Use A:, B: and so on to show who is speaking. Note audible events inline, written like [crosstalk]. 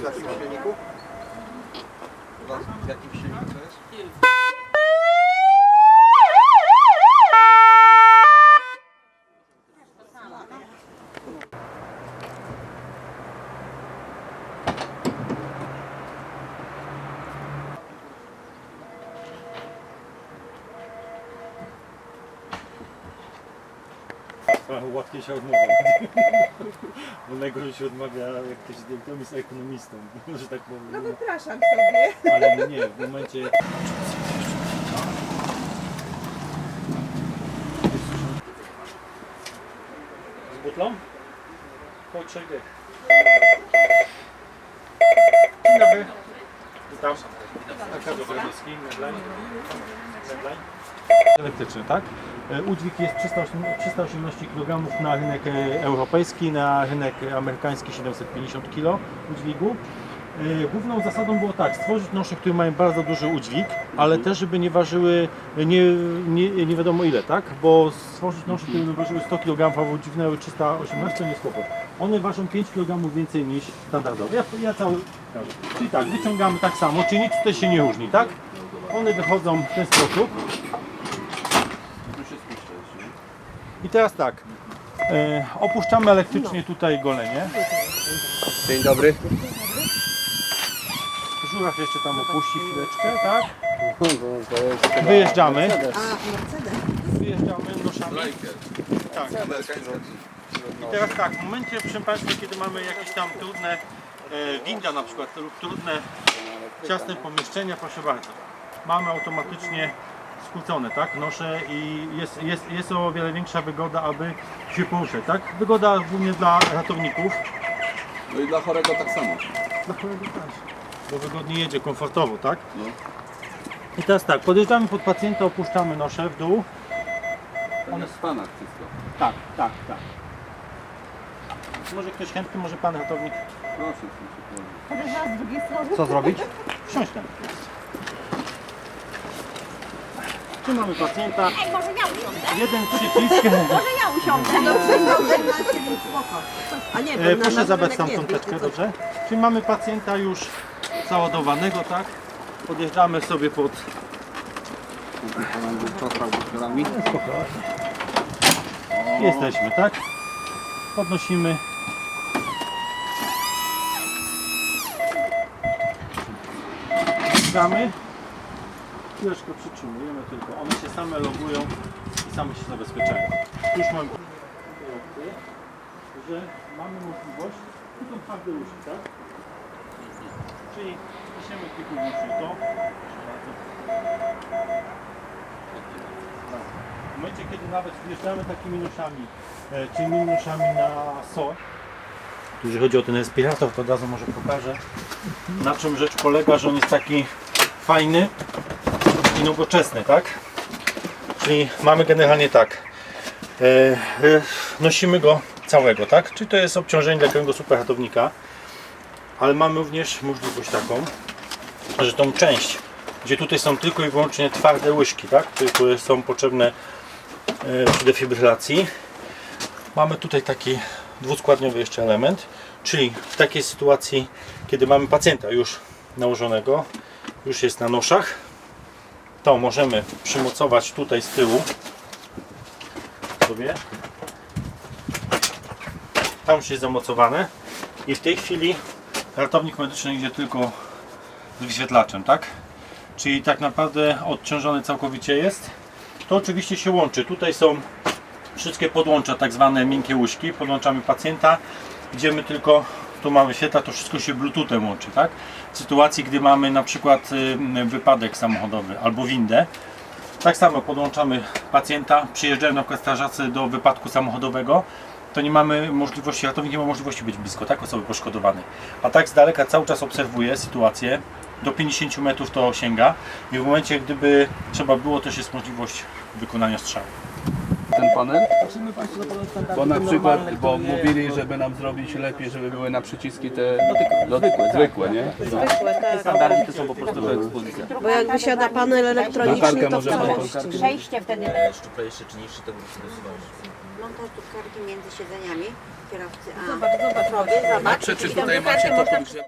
A: W jakim silniku? W jakim silniku to jest?
B: Łatwiej się odmawia. [laughs] Bo najgorzej się odmawia, jak ktoś jest ekonomistą, ekonomistą, [laughs] że tak powiem.
C: No wypraszam sobie.
B: Ale nie, w momencie... Z butlą? Trzech dych. Dzień dobry. Witam. Arkadiusz Radowski, Medline. Medline. Elektryczny, tak? E, Udźwig jest 308 318 kg na rynek e, europejski, na rynek amerykański 750 kg udźwigu. E, Główną zasadą było tak, stworzyć nosze, które mają bardzo duży udźwig, ale też żeby nie ważyły nie, nie, nie wiadomo ile, tak? Bo stworzyć nosze, które by ważyły 100 kg, a udźwignęły 318 to nie jest kłopot. One ważą 5 kg więcej niż standardowe. Ja, ja cały. Czyli tak, wyciągamy tak samo, czyli nic tutaj się nie różni, tak? One wychodzą w ten sposób. I teraz tak, e, opuszczamy elektrycznie tutaj golenie.
A: Dzień dobry.
B: Żuraw jeszcze tam opuści chwileczkę, tak? Wyjeżdżamy. Wyjeżdżamy noszami. Tak. I teraz tak, w momencie, proszę Państwa, kiedy mamy jakieś tam trudne e, winda na przykład lub trudne ciasne pomieszczenia, proszę bardzo, mamy automatycznie skrócone, tak, nosze i jest, jest, jest o wiele większa wygoda, aby się poruszać, tak? Wygoda głównie dla ratowników,
D: No i dla chorego tak samo.
B: dla chorego też, bo wygodnie jedzie, komfortowo, tak?
D: No.
B: I teraz tak, podjeżdżamy pod pacjenta, opuszczamy nosze w dół.
D: One w Stanach wszystko.
B: Tak, tak, tak. Może ktoś chętny, może pan ratownik
D: Proszę, proszę, proszę.
C: Podejrzewam z drugiej strony.
B: Co zrobić? [laughs] Wsiąść tam. Tu mamy pacjenta.
E: Ej, może ja usiądę?
B: Jeden przycisk.
E: Może ja usiądę?
C: No. A nie,
B: E, proszę zabrać tam
C: nie
B: tą
C: jest,
B: teczkę,
C: tylko-
B: dobrze? Czyli mamy pacjenta już załadowanego, tak? Podjeżdżamy sobie pod... Jesteśmy, tak? Podnosimy. Wjeżdżamy. Chwileczkę przytrzymujemy tylko. One się same logują i same się zabezpieczają. Już mamy że mamy możliwość, są twarde łóżki, tak? Czyli piszemy kilku łóżek to. W momencie, kiedy nawet wjeżdżamy takimi noszami, e, tymi noszami na SOR, jeżeli chodzi o ten respirator, to od razu może pokażę, na czym rzecz polega, że on jest taki fajny i nowoczesny, tak? Czyli mamy generalnie tak, e, e, nosimy go całego, tak? Czyli to jest obciążenie dla każdego superhatownika, ale mamy również możliwość taką, że tą część, gdzie tutaj są tylko i wyłącznie twarde łyżki, tak? Które- które są potrzebne e, przy defibrylacji. Mamy tutaj taki dwuskładniowy jeszcze element, czyli w takiej sytuacji, kiedy mamy pacjenta już nałożonego, już jest na noszach, to możemy przymocować tutaj z tyłu sobie. Tam już jest zamocowane i w tej chwili ratownik medyczny idzie tylko z wyświetlaczem, tak? Czyli tak naprawdę odciążony całkowicie jest. To oczywiście się łączy. Tutaj są wszystkie podłącza, tak zwane miękkie łyżki. Podłączamy pacjenta. Idziemy tylko, tu mamy świetla, to wszystko się bluetoothem łączy, tak? W sytuacji, gdy mamy na przykład y, wypadek samochodowy albo windę, tak samo podłączamy pacjenta, przyjeżdżają na przykład strażacy do wypadku samochodowego, to nie mamy możliwości, ratownik nie ma możliwości być blisko, tak, osoby poszkodowanej. A tak z daleka cały czas obserwuje sytuację, do 50 metrów to sięga i w momencie, gdyby trzeba było, też jest możliwość wykonania strzału.
D: Ten panel? Bo na przykład, bo mówili, żeby nam zrobić lepiej, żeby były na przyciski te no, zwykłe, zwykłe, nie?
F: Standardy to są po prostu do ekspozycji.
C: Bo jak wysiada panel elektroniczny, to
D: może
C: wcale...
D: pan
E: Przejście wtedy
F: Szczuplejszy czy niższy, to byśmy stosowali.
G: Montaż drukarki między siedzeniami kierowcy a
C: Zobacz, zobacz.
G: zobacz.
D: Czy tutaj macie to podgrzewane?